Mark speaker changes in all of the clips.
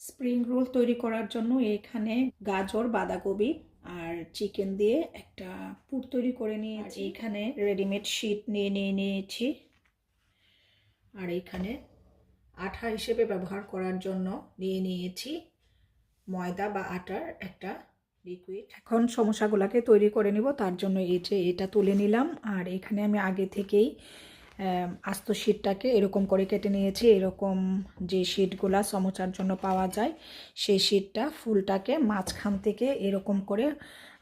Speaker 1: Spring roll তৈরি করার জন্য এখানে গাজর বাঁধাকপি আর চিকেন দিয়ে একটা পুর তৈরি করে নিয়েছি। এখানে রেডিমেড শিট নিয়ে নিয়ে নিয়েছি। আর এখানে আঠা হিসেবে ব্যবহার করার জন্য নিয়ে নিয়েছি। ময়দা বা আটার একটা লিকুইড এখন সমস্যাগুলোকে তৈরি করে নিব তার জন্য এই যে এটা তুলে নিলাম। আর এখানে আমি আগে থেকেই আস্ত শীটটাকে এরকম করে কেটে নিয়েছি। এরকম যে শীটগুলা সমোচার জন্য পাওয়া যায়, সেই শীটটা ফুলটাকে মাঝখান থেকে এরকম করে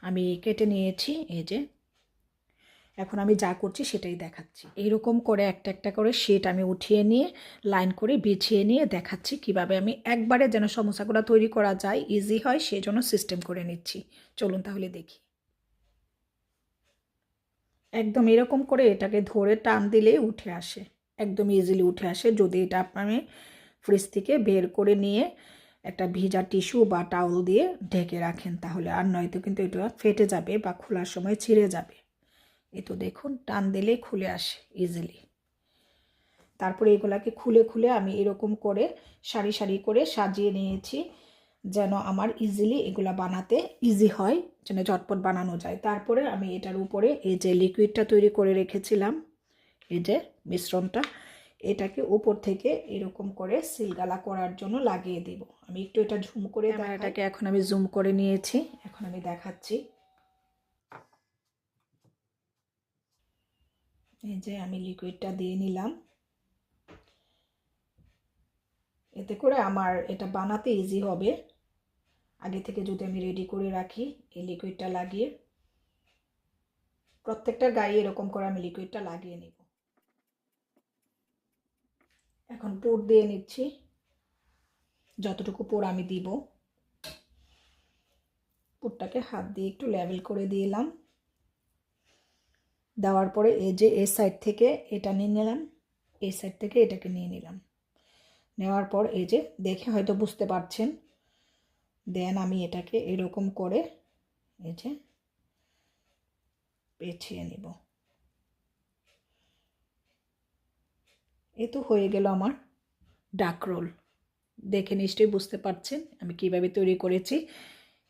Speaker 1: আমি কেটে নিয়েছি। এই যে, এখন আমি যা করছি সেটাই দেখাচ্ছি। এইরকম করে একটা একটা করে শীট আমি উঠিয়ে নিয়ে, লাইন করে বিছিয়ে নিয়ে দেখাচ্ছি কীভাবে আমি একবারে যেন সমস্যাগুলো তৈরি করা যায় ইজি হয়, সেই জন্য সিস্টেম করে নিচ্ছি। চলুন তাহলে দেখি। একদম এরকম করে এটাকে ধরে টান দিলেই উঠে আসে। একদম ইজিলি উঠে আসে যদি এটা আপনি ফ্রিজ থেকে বের করে নিয়ে একটা ভিজা টিস্যু বা টাওয়াল দিয়ে ঢেকে রাখেন তাহলে আর নয়তো কিন্তু এটা ফেটে যাবে বা খোলার সময় ছিঁড়ে যাবে। এ তো দেখুন, টান দিলেই খুলে আসে ইজিলি তারপরে এগুলাকে খুলে খুলে আমি এরকম করে সারি সারি করে সাজিয়ে নিয়েছি। যেন আমার ইজিলি এগুলা বানাতে ইজি হয় যেন ঝটপট বানানো যায়। তারপরে আমি এটার উপরে এই যে লিকুইডটা তৈরি করে রেখেছিলাম এই যে মিশ্রণটা এটাকে উপর থেকে এরকম করে সিলগালা করার জন্য লাগিয়ে দিব। আমি একটু এটা ঝুম করে এটাকে এখন আমি জুম করে নিয়েছি। এখন আমি দেখাচ্ছি। এই যে আমি লিকুইডটা দিয়ে নিলাম। এতে করে আমার এটা বানাতে ইজি হবে। আগে থেকে যদি আমি রেডি করে রাখি, এই লিকুইডটা লাগিয়ে প্রত্যেকটা গায়ে এরকম করে আমি লিকুইডটা লাগিয়ে নিব। এখন পোর দিয়ে নিচ্ছি। যতটুকু পোর আমি দিব পোরটাকে হাত দিয়ে একটু লেভেল করে দিলাম দেওয়ার পরে এই যে এই সাইড থেকে এটা নিয়ে নিলাম এই সাইড থেকে এটাকে নিয়ে নিলাম। নেওয়ার পর এই যে দেখে হয়তো বুঝতে পারছেন দেন আমি এটাকে এরকম করে এই যে পেছিয়ে নিব। এ তো হয়ে গেল আমার ডাক রোল। দেখে নিশ্চয়ই বুঝতে পারছেন আমি কীভাবে তৈরি করেছি।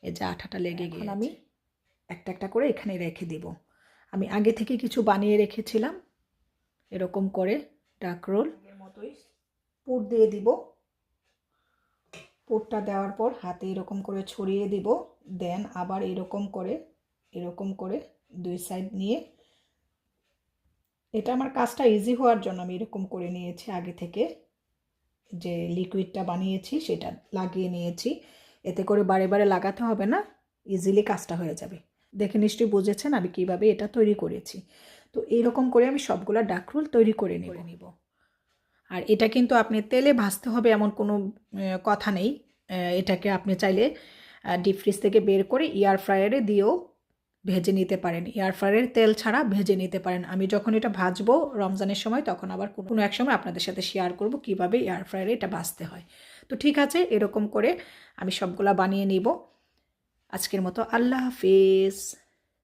Speaker 1: এই যে আঠাটা লেগে গিয়ে আমি একটা একটা করে এখানে রেখে দিব। আমি আগে থেকে কিছু বানিয়ে রেখেছিলাম। এরকম করে ডাক রোল। মতোই পুর দিয়ে দিব। পুরটা দেওয়ার পর হাতে এরকম করে ছড়িয়ে দিব। দেন আবার এরকম করে এরকম করে দুই সাইড নিয়ে। এটা আমার কাজটা ইজি হওয়ার জন্য আমি এরকম করে নিয়েছি আগে থেকে। যে লিকুইডটা বানিয়েছি সেটা লাগিয়ে নিয়েছি। এতে করে বারে বারে লাগাতে হবে না ইজিলি কাজটা হয়ে যাবে। দেখে নিশ্চয়ই বুঝেছেন আমি কীভাবে এটা তৈরি করেছি। তো এইরকম করে আমি সবগুলা ডাকরুল তৈরি করে নেব। নিব। আর এটা কিন্তু আপনি তেলে ভাজতে হবে এমন কোনো কথা নেই। এটাকে আপনি চাইলে ডিপ ফ্রিজ থেকে বের করে এয়ার ফ্রায়ারে দিয়েও ভেজে নিতে পারেন। এয়ার ফ্রায়ারের তেল ছাড়া ভেজে নিতে পারেন। আমি যখন এটা ভাজবো রমজানের সময়, তখন আবার কোনো এক সময় আপনাদের সাথে শেয়ার করব কীভাবে এয়ার ফ্রায়ারে এটা ভাজতে হয়। তো ঠিক আছে, এরকম করে আমি সবগুলা বানিয়ে নিব। আজকের মতো আল্লাহ হাফিজ।